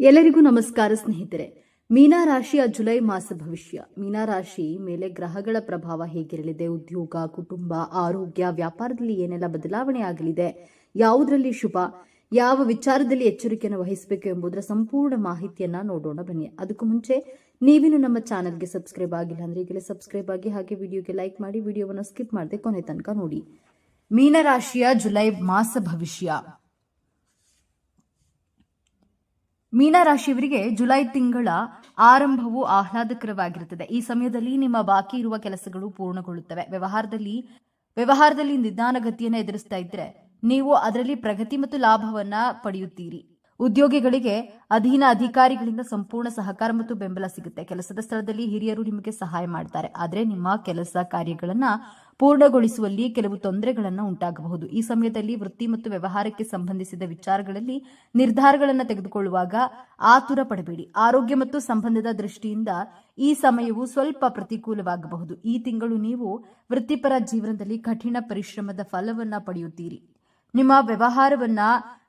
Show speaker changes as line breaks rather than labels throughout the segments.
ಎಲ್ಲರಿಗೂ ನಮಸ್ಕಾರ ಸ್ನೇಹಿತರೆ. ಮೀನಾ ರಾಶಿಯ ಜುಲೈ ಮಾಸ ಭವಿಷ್ಯ. ಮೀನಾ ರಾಶಿ ಮೇಲೆ ಗ್ರಹಗಳ ಪ್ರಭಾವ ಹೇಗಿರಲಿದೆ? ಉದ್ಯೋಗ, ಕುಟುಂಬ, ಆರೋಗ್ಯ, ವ್ಯಾಪಾರದಲ್ಲಿ ಏನೆಲ್ಲ ಬದಲಾವಣೆ ಆಗಲಿದೆ? ಯಾವುದರಲ್ಲಿ ಶುಭ? ಯಾವ ವಿಚಾರದಲ್ಲಿ ಎಚ್ಚರಿಕೆಯನ್ನು ವಹಿಸಬೇಕು ಎಂಬುದರ ಸಂಪೂರ್ಣ ಮಾಹಿತಿಯನ್ನ ನೋಡೋಣ ಬನ್ನಿ. ಅದಕ್ಕೂ ಮುಂಚೆ ನೀವಿನ್ನು ನಮ್ಮ ಚಾನೆಲ್ಗೆ ಸಬ್ಸ್ಕ್ರೈಬ್ ಆಗಿಲ್ಲ ಅಂದ್ರೆ ಈಗಲೇ ಸಬ್ಸ್ಕ್ರೈಬ್ ಆಗಿ ಹಾಗೆ ವಿಡಿಯೋಗೆ ಲೈಕ್ ಮಾಡಿ, ವಿಡಿಯೋವನ್ನು ಸ್ಕಿಪ್ ಮಾಡದೆ ಕೊನೆ ತನಕ ನೋಡಿ. ಮೀನರಾಶಿಯ ಜುಲೈ ಮಾಸ ಭವಿಷ್ಯ. ಮೀನರಾಶಿಯವರಿಗೆ ಜುಲೈ ತಿಂಗಳ ಆರಂಭವು ಆಹ್ಲಾದಕರವಾಗಿರುತ್ತದೆ. ಈ ಸಮಯದಲ್ಲಿ ನಿಮ್ಮ ಬಾಕಿ ಇರುವ ಕೆಲಸಗಳು ಪೂರ್ಣಗೊಳ್ಳುತ್ತವೆ. ವ್ಯವಹಾರದಲ್ಲಿ ವ್ಯವಹಾರದಲ್ಲಿ ನಿಧಾನಗತಿಯನ್ನು ಎದುರಿಸ್ತಾ ಇದ್ರೆ ನೀವು ಅದರಲ್ಲಿ ಪ್ರಗತಿ ಮತ್ತು ಲಾಭವನ್ನ ಪಡೆಯುತ್ತೀರಿ. ಉದ್ಯೋಗಿಗಳಿಗೆ ಅಧೀನ ಅಧಿಕಾರಿಗಳಿಂದ ಸಂಪೂರ್ಣ ಸಹಕಾರ ಮತ್ತು ಬೆಂಬಲ ಸಿಗುತ್ತೆ. ಕೆಲಸದ ಸ್ಥಳದಲ್ಲಿ ಹಿರಿಯರು ನಿಮಗೆ ಸಹಾಯ ಮಾಡ್ತಾರೆ. ಆದರೆ ನಿಮ್ಮ ಕೆಲಸ ಕಾರ್ಯಗಳನ್ನ ಪೂರ್ಣಗೊಳಿಸುವಲ್ಲಿ ಕೆಲವು ತೊಂದರೆಗಳನ್ನ ಉಂಟಾಗಬಹುದು. ಈ ಸಮಯದಲ್ಲಿ ವೃತ್ತಿ ಮತ್ತು ವ್ಯವಹಾರಕ್ಕೆ ಸಂಬಂಧಿಸಿದ ವಿಚಾರಗಳಲ್ಲಿ ನಿರ್ಧಾರಗಳನ್ನು ತೆಗೆದುಕೊಳ್ಳುವಾಗ ಆತುರ ಪಡಬೇಡಿ. ಆರೋಗ್ಯ ಮತ್ತು ಸಂಬಂಧದ ದೃಷ್ಟಿಯಿಂದ ಈ ಸಮಯವು ಸ್ವಲ್ಪ ಪ್ರತಿಕೂಲವಾಗಬಹುದು. ಈ ತಿಂಗಳು ನೀವು ವೃತ್ತಿಪರ ಜೀವನದಲ್ಲಿ ಕಠಿಣ ಪರಿಶ್ರಮದ ಫಲವನ್ನ ಪಡೆಯುತ್ತೀರಿ. ನಿಮ್ಮ ವ್ಯವಹಾರವನ್ನ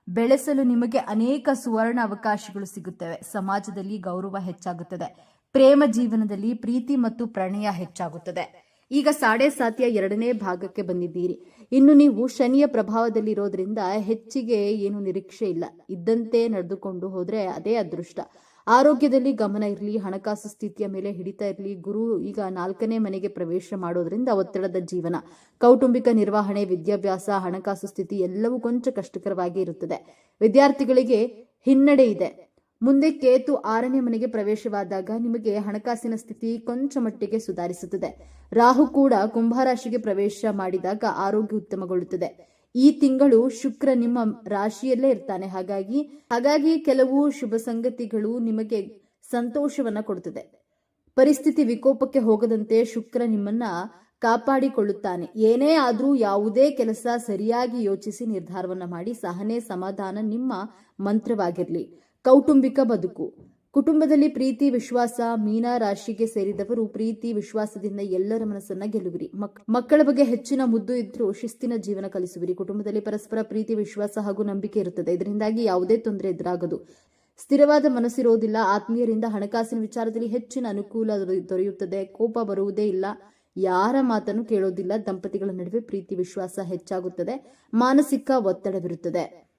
ಬೆಳೆಸಲು ನಿಮಗೆ ಅನೇಕ ಸುವರ್ಣ ಅವಕಾಶಗಳು ಸಿಗುತ್ತವೆ. ಸಮಾಜದಲ್ಲಿ ಗೌರವ ಹೆಚ್ಚಾಗುತ್ತದೆ. ಪ್ರೇಮ ಜೀವನದಲ್ಲಿ ಪ್ರೀತಿ ಮತ್ತು ಪ್ರಣಯ ಹೆಚ್ಚಾಗುತ್ತದೆ. ಈಗ ಸಾಡೆ ಸಾತಿಯ ಎರಡನೇ ಭಾಗಕ್ಕೆ ಬಂದಿದ್ದೀರಿ. ಇನ್ನು ನೀವು ಶನಿಯ ಪ್ರಭಾವದಲ್ಲಿ ಇರೋದ್ರಿಂದ ಹೆಚ್ಚಿಗೆ ಏನು ನಿರೀಕ್ಷೆ ಇಲ್ಲ. ಇದ್ದಂತೆ ನಡೆದುಕೊಂಡು ಹೋದ್ರೆ ಅದೇ ಅದೃಷ್ಟ. ಆರೋಗ್ಯದಲ್ಲಿ ಗಮನ ಇರಲಿ, ಹಣಕಾಸು ಸ್ಥಿತಿಯ ಮೇಲೆ ಹಿಡಿತಾ ಇರಲಿ, ಗುರು ಈಗ ನಾಲ್ಕನೇ ಮನೆಗೆ ಪ್ರವೇಶ ಮಾಡೋದ್ರಿಂದ ಒತ್ತಡದ ಜೀವನ, ಕೌಟುಂಬಿಕ ನಿರ್ವಹಣೆ, ವಿದ್ಯಾಭ್ಯಾಸ, ಹಣಕಾಸು ಸ್ಥಿತಿ ಎಲ್ಲವೂ ಕೊಂಚ ಕಷ್ಟಕರವಾಗಿ ಇರುತ್ತದೆ. ವಿದ್ಯಾರ್ಥಿಗಳಿಗೆ ಹಿನ್ನಡೆ ಇದೆ. ಮುಂದೆ ಕೇತು ಆರನೇ ಮನೆಗೆ ಪ್ರವೇಶವಾದಾಗ ನಿಮಗೆ ಹಣಕಾಸಿನ ಸ್ಥಿತಿ ಕೊಂಚ ಮಟ್ಟಿಗೆ ಸುಧಾರಿಸುತ್ತದೆ. ರಾಹು ಕೂಡ ಕುಂಭರಾಶಿಗೆ ಪ್ರವೇಶ ಮಾಡಿದಾಗ ಆರೋಗ್ಯ ಉತ್ತಮಗೊಳ್ಳುತ್ತದೆ. ಈ ತಿಂಗಳು ಶುಕ್ರ ನಿಮ್ಮ ರಾಶಿಯಲ್ಲೇ ಇರ್ತಾನೆ. ಹಾಗಾಗಿ ಹಾಗಾಗಿ ಕೆಲವು ಶುಭ ಸಂಗತಿಗಳು ನಿಮಗೆ ಸಂತೋಷವನ್ನ ಕೊಡುತ್ತದೆ ಪರಿಸ್ಥಿತಿ ವಿಕೋಪಕ್ಕೆ ಹೋಗದಂತೆ ಶುಕ್ರ ನಿಮ್ಮನ್ನ ಕಾಪಾಡಿಕೊಳ್ಳುತ್ತಾನೆ. ಏನೇ ಆದರೂ ಯಾವುದೇ ಕೆಲಸ ಸರಿಯಾಗಿ ಯೋಚಿಸಿ ನಿರ್ಧಾರವನ್ನ ಮಾಡಿ, ಸಹನೆ, ಸಮಾಧಾನ ನಿಮ್ಮ ಮಂತ್ರವಾಗಿರಲಿ. ಕೌಟುಂಬಿಕ ಬದುಕು. ಕುಟುಂಬದಲ್ಲಿ ಪ್ರೀತಿ, ವಿಶ್ವಾಸ, ಮೀನ ರಾಶಿಗೆ ಸೇರಿದವರು ಪ್ರೀತಿ, ವಿಶ್ವಾಸದಿಂದ ಎಲ್ಲರ ಮನಸ್ಸನ್ನ ಗೆಲ್ಲುವಿರಿ. ಮಕ್- ಮಕ್ಕಳ ಬಗ್ಗೆ ಹೆಚ್ಚಿನ ಮುದ್ದು ಇದ್ರೂ ಶಿಸ್ತಿನ ಜೀವನ ಕಲಿಸುವಿರಿ. ಕುಟುಂಬದಲ್ಲಿ ಪರಸ್ಪರ ಪ್ರೀತಿ, ವಿಶ್ವಾಸ ಹಾಗೂ ನಂಬಿಕೆ ಇರುತ್ತದೆ. ಇದರಿಂದಾಗಿ ಯಾವುದೇ ತೊಂದರೆ ಎದುರಾಗದು. ಸ್ಥಿರವಾದ ಮನಸ್ಸಿರೋದಿಲ್ಲ. ಆತ್ಮೀಯರಿಂದ ಹಣಕಾಸಿನ ವಿಚಾರದಲ್ಲಿ ಹೆಚ್ಚಿನ ಅನುಕೂಲ ದೊರೆಯುತ್ತದೆ. ಕೋಪ ಬರುವುದೇ ಇಲ್ಲ. ಯಾರ ಮಾತನ್ನು ಕೇಳೋದಿಲ್ಲ. ದಂಪತಿಗಳ ನಡುವೆ ಪ್ರೀತಿ, ವಿಶ್ವಾಸ ಹೆಚ್ಚಾಗುತ್ತದೆ. ಮಾನಸಿಕ ಒತ್ತಡವಿರುತ್ತದೆ.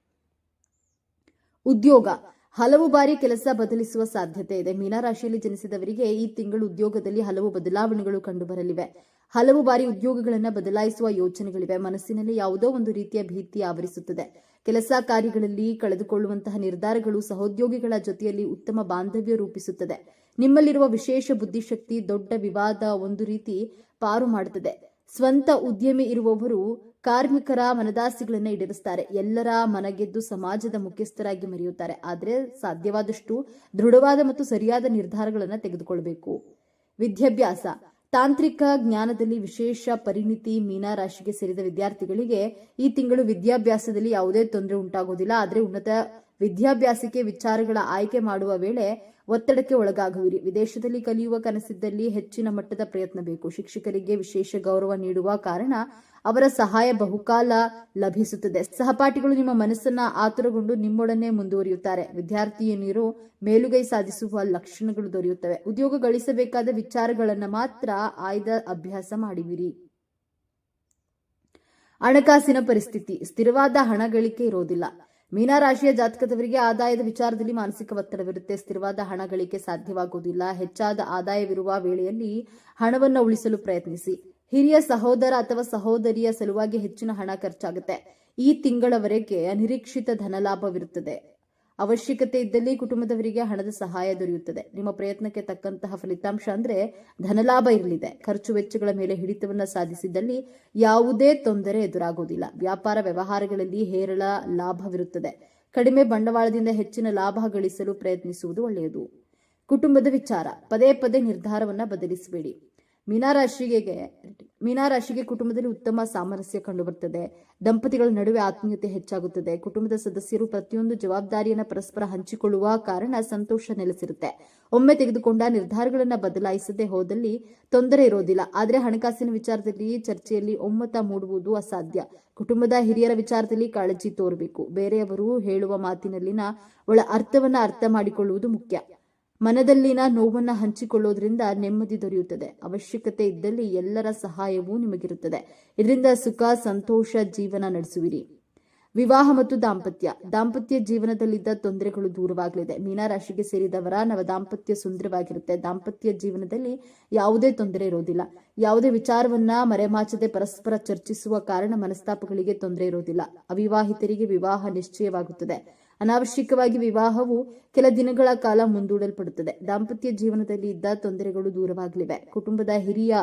ಉದ್ಯೋಗ. ಹಲವು ಬಾರಿ ಕೆಲಸ ಬದಲಿಸುವ ಸಾಧ್ಯತೆ ಇದೆ. ಮೀನರಾಶಿಯಲ್ಲಿ ಜನಿಸಿದವರಿಗೆ ಈ ತಿಂಗಳು ಉದ್ಯೋಗದಲ್ಲಿ ಹಲವು ಬದಲಾವಣೆಗಳು ಕಂಡುಬರಲಿವೆ. ಹಲವು ಬಾರಿ ಉದ್ಯೋಗಗಳನ್ನು ಬದಲಾಯಿಸುವ ಯೋಚನೆಗಳಿವೆ. ಮನಸ್ಸಿನಲ್ಲಿ ಯಾವುದೋ ಒಂದು ರೀತಿಯ ಭೀತಿ ಆವರಿಸುತ್ತದೆ. ಕೆಲಸ ಕಾರ್ಯಗಳಲ್ಲಿ ಕಳೆದುಕೊಳ್ಳುವಂತಹ ನಿರ್ಧಾರಗಳು ಸಹೋದ್ಯೋಗಿಗಳ ಜೊತೆಯಲ್ಲಿ ಉತ್ತಮ ಬಾಂಧವ್ಯ ರೂಪಿಸುತ್ತದೆ. ನಿಮ್ಮಲ್ಲಿರುವ ವಿಶೇಷ ಬುದ್ಧಿಶಕ್ತಿ, ದೊಡ್ಡ ವಿವಾದ ಒಂದು ರೀತಿ ಪಾರು ಮಾಡುತ್ತದೆ ಸ್ವಂತ ಉದ್ಯಮಿ ಇರುವವರು ಕಾರ್ಮಿಕರ ಮನದಾಸೆಗಳನ್ನು ಈಡೇರಿಸ್ತಾರೆ ಎಲ್ಲರ ಮನಗೆದ್ದು ಸಮಾಜದ ಮುಖ್ಯಸ್ಥರಾಗಿ ಮರೆಯುತ್ತಾರೆ. ಆದರೆ ಸಾಧ್ಯವಾದಷ್ಟು ದೃಢವಾದ ಮತ್ತು ಸರಿಯಾದ ನಿರ್ಧಾರಗಳನ್ನು ತೆಗೆದುಕೊಳ್ಬೇಕು. ವಿದ್ಯಾಭ್ಯಾಸ. ತಾಂತ್ರಿಕ ಜ್ಞಾನದಲ್ಲಿ ವಿಶೇಷ ಪರಿಣಿತಿ ಮೀನಾ ರಾಶಿಗೆ ಸೇರಿದ ವಿದ್ಯಾರ್ಥಿಗಳಿಗೆ ಈ ತಿಂಗಳು ವಿದ್ಯಾಭ್ಯಾಸದಲ್ಲಿ ಯಾವುದೇ ತೊಂದರೆ ಉಂಟಾಗುವುದಿಲ್ಲ ಆದರೆ ಉನ್ನತ ವಿದ್ಯಾಭ್ಯಾಸಕ್ಕೆ ವಿಚಾರಗಳ ಆಯ್ಕೆ ಮಾಡುವ ವೇಳೆ ಒತ್ತಡಕ್ಕೆ ಒಳಗಾಗುವಿರಿ. ವಿದೇಶದಲ್ಲಿ ಕಲಿಯುವ ಕನಸಿದ್ದಲ್ಲಿ ಹೆಚ್ಚಿನ ಮಟ್ಟದ ಪ್ರಯತ್ನ ಬೇಕು. ಶಿಕ್ಷಕರಿಗೆ ವಿಶೇಷ ಗೌರವ ನೀಡುವ ಕಾರಣ ಅವರ ಸಹಾಯ ಬಹುಕಾಲ ಲಭಿಸುತ್ತದೆ. ಸಹಪಾಠಿಗಳು ನಿಮ್ಮ ಮನಸ್ಸನ್ನ ಆತುರಗೊಂಡು ನಿಮ್ಮೊಡನೆ ಮುಂದುವರಿಯುತ್ತಾರೆ. ವಿದ್ಯಾರ್ಥಿಯನ್ನಿರು ಮೇಲುಗೈ ಸಾಧಿಸುವ ಲಕ್ಷಣಗಳು ದೊರೆಯುತ್ತವೆ. ಉದ್ಯೋಗ ಗಳಿಸಬೇಕಾದ ವಿಚಾರಗಳನ್ನ ಮಾತ್ರ ಆಯ್ದ ಅಭ್ಯಾಸ ಮಾಡಿವಿರಿ. ಹಣಕಾಸಿನ ಪರಿಸ್ಥಿತಿ. ಸ್ಥಿರವಾದ ಹಣ ಗಳಿಕೆ ಇರೋದಿಲ್ಲ. ಮೀನರಾಶಿಯ ಜಾತಕದವರಿಗೆ ಆದಾಯದ ವಿಚಾರದಲ್ಲಿ ಮಾನಸಿಕ ಒತ್ತಡವಿರುತ್ತೆ ಸ್ಥಿರವಾದ ಹಣ ಗಳಿಕೆ ಸಾಧ್ಯವಾಗುವುದಿಲ್ಲ. ಹೆಚ್ಚಾದ ಆದಾಯವಿರುವ ವೇಳೆಯಲ್ಲಿ ಹಣವನ್ನು ಉಳಿಸಲು ಪ್ರಯತ್ನಿಸಿ. ಹಿರಿಯ ಸಹೋದರ ಅಥವಾ ಸಹೋದರಿಯ ಸಲುವಾಗಿ ಹೆಚ್ಚಿನ ಹಣ ಖರ್ಚಾಗುತ್ತೆ. ಈ ತಿಂಗಳವರೆಗೆ ಅನಿರೀಕ್ಷಿತ ಧನಲಾಭವಿರುತ್ತದೆ. ಅವಶ್ಯಕತೆ ಇದ್ದಲ್ಲಿ ಕುಟುಂಬದವರಿಗೆ ಹಣದ ಸಹಾಯ ದೊರೆಯುತ್ತದೆ. ನಿಮ್ಮ ಪ್ರಯತ್ನಕ್ಕೆ ತಕ್ಕಂತಹ ಫಲಿತಾಂಶ ಅಂದ್ರೆ ಧನಲಾಭ ಇರಲಿದೆ. ಖರ್ಚು ವೆಚ್ಚಗಳ ಮೇಲೆ ಹಿಡಿತವನ್ನ ಸಾಧಿಸಿದಲ್ಲಿ ಯಾವುದೇ ತೊಂದರೆ ಎದುರಾಗುವುದಿಲ್ಲ ವ್ಯಾಪಾರ ವ್ಯವಹಾರಗಳಲ್ಲಿ ಹೇರಳ ಲಾಭವಿರುತ್ತದೆ. ಕಡಿಮೆ ಬಂಡವಾಳದಿಂದ ಹೆಚ್ಚಿನ ಲಾಭ ಗಳಿಸಲು ಪ್ರಯತ್ನಿಸುವುದು ಒಳ್ಳೆಯದು. ಕುಟುಂಬದ ವಿಚಾರ. ಪದೇ ಪದೇ ನಿರ್ಧಾರವನ್ನ ಬದಲಿಸಬೇಡಿ. ಮೀನಾರಾಶಿಗೆ ಮೀನಾರಾಶಿಗೆ ಕುಟುಂಬದಲ್ಲಿ ಉತ್ತಮ ಸಾಮರಸ್ಯ ಕಂಡುಬರುತ್ತದೆ ದಂಪತಿಗಳ ನಡುವೆ ಆತ್ಮೀಯತೆ ಹೆಚ್ಚಾಗುತ್ತದೆ. ಕುಟುಂಬದ ಸದಸ್ಯರು ಪ್ರತಿಯೊಂದು ಜವಾಬ್ದಾರಿಯನ್ನು ಪರಸ್ಪರ ಹಂಚಿಕೊಳ್ಳುವ ಕಾರಣ ಸಂತೋಷ ನೆಲೆಸಿರುತ್ತೆ. ಒಮ್ಮೆ ತೆಗೆದುಕೊಂಡ ನಿರ್ಧಾರಗಳನ್ನು ಬದಲಾಯಿಸದೆ ಹೋದಲ್ಲಿ ತೊಂದರೆ ಇರೋದಿಲ್ಲ. ಆದರೆ ಹಣಕಾಸಿನ ವಿಚಾರದಲ್ಲಿ, ಚರ್ಚೆಯಲ್ಲಿ ಒಮ್ಮತ ಮೂಡುವುದು ಅಸಾಧ್ಯ. ಕುಟುಂಬದ ಹಿರಿಯರ ವಿಚಾರದಲ್ಲಿ ಕಾಳಜಿ ತೋರಬೇಕು. ಬೇರೆಯವರು ಹೇಳುವ ಮಾತಿನಲ್ಲಿನ ಒಳ ಅರ್ಥವನ್ನ ಅರ್ಥ ಮಾಡಿಕೊಳ್ಳುವುದು ಮುಖ್ಯ. ಮನದಲ್ಲಿನ ನೋವನ್ನ ಹಂಚಿಕೊಳ್ಳೋದ್ರಿಂದ ನೆಮ್ಮದಿ ದೊರೆಯುತ್ತದೆ. ಅವಶ್ಯಕತೆ ಇದ್ದಲ್ಲಿ ಎಲ್ಲರ ಸಹಾಯವೂ ನಿಮಗಿರುತ್ತದೆ. ಇದರಿಂದ ಸುಖ, ಸಂತೋಷ, ಜೀವನ ನಡೆಸುವಿರಿ. ವಿವಾಹ ಮತ್ತು ದಾಂಪತ್ಯ. ದಾಂಪತ್ಯ ಜೀವನದಲ್ಲಿದ್ದ ತೊಂದರೆಗಳು ದೂರವಾಗಲಿದೆ. ಮೀನಾರಾಶಿಗೆ ಸೇರಿದವರ ನವ ದಾಂಪತ್ಯ ಸುಂದರವಾಗಿರುತ್ತೆ. ದಾಂಪತ್ಯ ಜೀವನದಲ್ಲಿ ಯಾವುದೇ ತೊಂದರೆ ಇರೋದಿಲ್ಲ. ಯಾವುದೇ ವಿಚಾರವನ್ನ ಮರೆಮಾಚದೆ ಪರಸ್ಪರ ಚರ್ಚಿಸುವ ಕಾರಣ ಮನಸ್ತಾಪಗಳಿಗೆ ತೊಂದರೆ ಇರೋದಿಲ್ಲ. ಅವಿವಾಹಿತರಿಗೆ ವಿವಾಹ ನಿಶ್ಚಯವಾಗುತ್ತದೆ. ಅನಾವಶ್ಯಕವಾಗಿ ವಿವಾಹವು ಕೆಲ ದಿನಗಳ ಕಾಲ ಮುಂದೂಡಲ್ಪಡುತ್ತದೆ. ದಾಂಪತ್ಯ ಜೀವನದಲ್ಲಿ ಇದ್ದ ತೊಂದರೆಗಳು ದೂರವಾಗಲಿವೆ. ಕುಟುಂಬದ ಹಿರಿಯ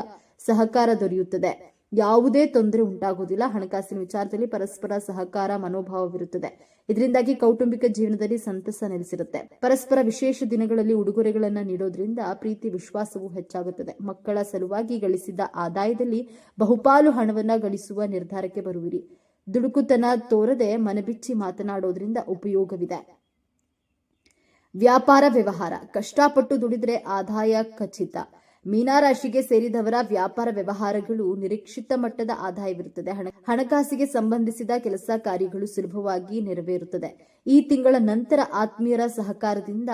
ಸಹಕಾರ ದೊರೆಯುತ್ತದೆ. ಯಾವುದೇ ತೊಂದರೆ ಉಂಟಾಗುವುದಿಲ್ಲ. ಹಣಕಾಸಿನ ವಿಚಾರದಲ್ಲಿ ಪರಸ್ಪರ ಸಹಕಾರ, ಮನೋಭಾವವಿರುತ್ತದೆ. ಇದರಿಂದಾಗಿ ಕೌಟುಂಬಿಕ ಜೀವನದಲ್ಲಿ ಸಂತಸ ನೆಲೆಸಿರುತ್ತೆ. ಪರಸ್ಪರ ವಿಶೇಷ ದಿನಗಳಲ್ಲಿ ಉಡುಗೊರೆಗಳನ್ನು ನೀಡೋದ್ರಿಂದ ಪ್ರೀತಿ, ವಿಶ್ವಾಸವು ಹೆಚ್ಚಾಗುತ್ತದೆ. ಮಕ್ಕಳ ಸಲುವಾಗಿ ಗಳಿಸಿದ ಆದಾಯದಲ್ಲಿ ಬಹುಪಾಲು ಹಣವನ್ನ ಗಳಿಸುವ ನಿರ್ಧಾರಕ್ಕೆ ಬರುವಿರಿ. ದುಡುಕುತನ ತೋರದೆ ಮನಬಿಚ್ಚಿ ಮಾತನಾಡೋದ್ರಿಂದ ಉಪಯೋಗವಿದೆ. ವ್ಯಾಪಾರ ವ್ಯವಹಾರ. ಕಷ್ಟಪಟ್ಟು ದುಡಿದ್ರೆ ಆದಾಯ ಖಚಿತ. ಮೀನಾರಾಶಿಗೆ ಸೇರಿದವರ ವ್ಯಾಪಾರ ವ್ಯವಹಾರಗಳು ನಿರೀಕ್ಷಿತ ಮಟ್ಟದ ಆದಾಯವಿರುತ್ತದೆ. ಹಣ, ಹಣಕಾಸಿಗೆ ಸಂಬಂಧಿಸಿದ ಕೆಲಸ ಕಾರ್ಯಗಳು ಸುಲಭವಾಗಿ ನೆರವೇರುತ್ತದೆ. ಈ ತಿಂಗಳ ನಂತರ ಆತ್ಮೀಯರ ಸಹಕಾರದಿಂದ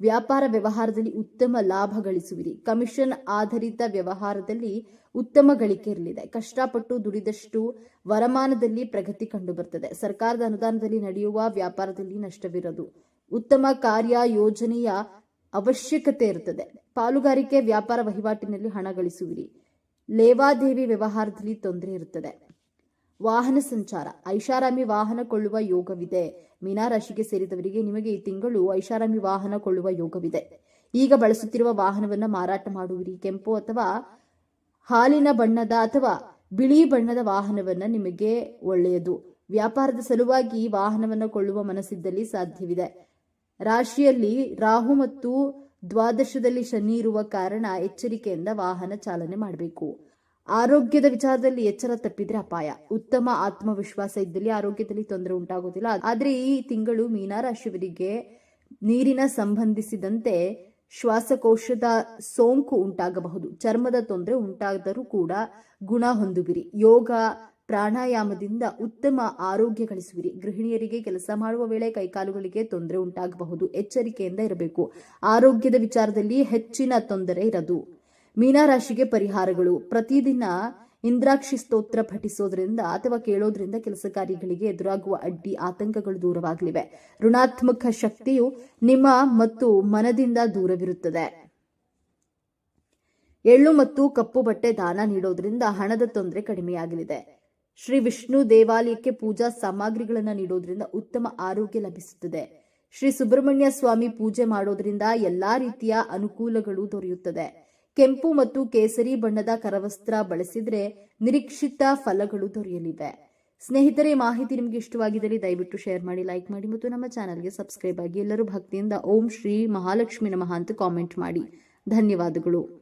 ವ್ಯಾಪಾರ ವ್ಯವಹಾರದಲ್ಲಿ ಉತ್ತಮ ಲಾಭ ಗಳಿಸುವಿರಿ. ಕಮಿಷನ್ ಆಧಾರಿತ ವ್ಯವಹಾರದಲ್ಲಿ ಉತ್ತಮ ಗಳಿಕೆ ಇರಲಿದೆ. ಕಷ್ಟಪಟ್ಟು ದುಡಿದಷ್ಟು ವರಮಾನದಲ್ಲಿ ಪ್ರಗತಿ ಕಂಡುಬರುತ್ತದೆ ಸರ್ಕಾರದ ಅನುದಾನದಲ್ಲಿ ನಡೆಯುವ ವ್ಯಾಪಾರದಲ್ಲಿ ನಷ್ಟವಿರದು. ಉತ್ತಮ ಕಾರ್ಯ ಯೋಜನೆಯ ಅವಶ್ಯಕತೆ ಇರುತ್ತದೆ. ಪಾಲುಗಾರಿಕೆ ವ್ಯಾಪಾರ ವಹಿವಾಟಿನಲ್ಲಿ ಹಣ ಗಳಿಸುವಿರಿ. ಲೇವಾದೇವಿ ವ್ಯವಹಾರದಲ್ಲಿ ತೊಂದರೆ ಇರುತ್ತದೆ. ವಾಹನ ಸಂಚಾರ. ಐಷಾರಾಮಿ ವಾಹನ ಕೊಳ್ಳುವ ಯೋಗವಿದೆ. ಮೀನಾರಾಶಿಗೆ ಸೇರಿದವರಿಗೆ ನಿಮಗೆ ಈ ತಿಂಗಳು ಐಷಾರಾಮಿ ವಾಹನ ಕೊಳ್ಳುವ ಯೋಗವಿದೆ. ಈಗ ಬಳಸುತ್ತಿರುವ ವಾಹನವನ್ನು ಮಾರಾಟ ಮಾಡುವಿರಿ. ಕೆಂಪು ಅಥವಾ ಹಾಲಿನ ಬಣ್ಣದ ಅಥವಾ ಬಿಳಿ ಬಣ್ಣದ ವಾಹನವನ್ನು ನಿಮಗೆ ಒಳ್ಳೆಯದು. ವ್ಯಾಪಾರದ ಸಲುವಾಗಿ ವಾಹನವನ್ನು ಕೊಳ್ಳುವ ಮನಸ್ಸಿದ್ದಲ್ಲಿ ಸಾಧ್ಯವಿದೆ. ರಾಶಿಯಲ್ಲಿ ರಾಹು ಮತ್ತು ದ್ವಾದಶದಲ್ಲಿ ಶನಿ ಇರುವ ಕಾರಣ ಎಚ್ಚರಿಕೆಯಿಂದ ವಾಹನ ಚಾಲನೆ ಮಾಡಬೇಕು. ಆರೋಗ್ಯದ ವಿಚಾರದಲ್ಲಿ ಎಚ್ಚರ ತಪ್ಪಿದ್ರೆ ಅಪಾಯ. ಉತ್ತಮ ಆತ್ಮವಿಶ್ವಾಸ ಇದ್ದಲ್ಲಿ ಆರೋಗ್ಯದಲ್ಲಿ ತೊಂದರೆ ಉಂಟಾಗುವುದಿಲ್ಲ ಆದ್ರೆ ಈ ತಿಂಗಳು ಮೀನಾರಾಶಿಯವರಿಗೆ ನೀರಿನ ಸಂಬಂಧಿಸಿದಂತೆ ಶ್ವಾಸಕೋಶದ ಸೋಂಕು ಉಂಟಾಗಬಹುದು. ಚರ್ಮದ ತೊಂದರೆ ಉಂಟಾದರೂ ಕೂಡ ಗುಣ ಹೊಂದುವಿರಿ. ಯೋಗ ಪ್ರಾಣಾಯಾಮದಿಂದ ಉತ್ತಮ ಆರೋಗ್ಯ ಗಳಿಸುವಿರಿ. ಗೃಹಿಣಿಯರಿಗೆ ಕೆಲಸ ಮಾಡುವ ವೇಳೆ ಕೈಕಾಲುಗಳಿಗೆ ತೊಂದರೆ ಉಂಟಾಗಬಹುದು. ಎಚ್ಚರಿಕೆಯಿಂದ ಇರಬೇಕು. ಆರೋಗ್ಯದ ವಿಚಾರದಲ್ಲಿ ಹೆಚ್ಚಿನ ತೊಂದರೆ ಇರದು. ಮೀನಾರಾಶಿಗೆ ಪರಿಹಾರಗಳು. ಪ್ರತಿದಿನ ಇಂದ್ರಾಕ್ಷಿ ಸ್ತೋತ್ರ ಪಠಿಸೋದ್ರಿಂದ ಅಥವಾ ಕೇಳೋದ್ರಿಂದ ಕೆಲಸ ಕಾರ್ಯಗಳಿಗೆ ಎದುರಾಗುವ ಅಡ್ಡಿ ಆತಂಕಗಳು ದೂರವಾಗಲಿವೆ. ಋಣಾತ್ಮಕ ಶಕ್ತಿಯು ನಿಮ್ಮ ಮತ್ತು ಮನದಿಂದ ದೂರವಿರುತ್ತದೆ. ಎಳ್ಳು ಮತ್ತು ಕಪ್ಪು ಬಟ್ಟೆ ದಾನ ನೀಡೋದ್ರಿಂದ ಹಣದ ತೊಂದರೆ ಕಡಿಮೆಯಾಗಲಿದೆ. ಶ್ರೀ ವಿಷ್ಣು ದೇವಾಲಯಕ್ಕೆ ಪೂಜಾ ಸಾಮಗ್ರಿಗಳನ್ನು ನೀಡೋದ್ರಿಂದ ಉತ್ತಮ ಆರೋಗ್ಯ ಲಭಿಸುತ್ತದೆ. ಶ್ರೀ ಸುಬ್ರಹ್ಮಣ್ಯ ಸ್ವಾಮಿ ಪೂಜೆ ಮಾಡೋದ್ರಿಂದ ಎಲ್ಲಾ ರೀತಿಯ ಅನುಕೂಲಗಳು ದೊರೆಯುತ್ತದೆ. ಕೆಂಪು ಮತ್ತು ಕೇಸರಿ ಬಣ್ಣದ ಕರವಸ್ತ್ರ ಬಳಸಿದ್ರೆ ನಿರೀಕ್ಷಿತ ಫಲಗಳು ದೊರೆಯಲಿವೆ. ಸ್ನೇಹಿತರೆ, ಮಾಹಿತಿ ನಿಮಗೆ ಇಷ್ಟವಾಗಿದ್ದರೆ ದಯವಿಟ್ಟು ಶೇರ್ ಮಾಡಿ, ಲೈಕ್ ಮಾಡಿ ಮತ್ತು ನಮ್ಮ ಚಾನಲ್ಗೆ ಸಬ್ಸ್ಕ್ರೈಬ್ ಆಗಿ ಎಲ್ಲರೂ ಭಕ್ತಿಯಿಂದ ಓಂ ಶ್ರೀ ಮಹಾಲಕ್ಷ್ಮಿ ನಮಃ ಅಂತ ಕಾಮೆಂಟ್ ಮಾಡಿ. ಧನ್ಯವಾದಗಳು.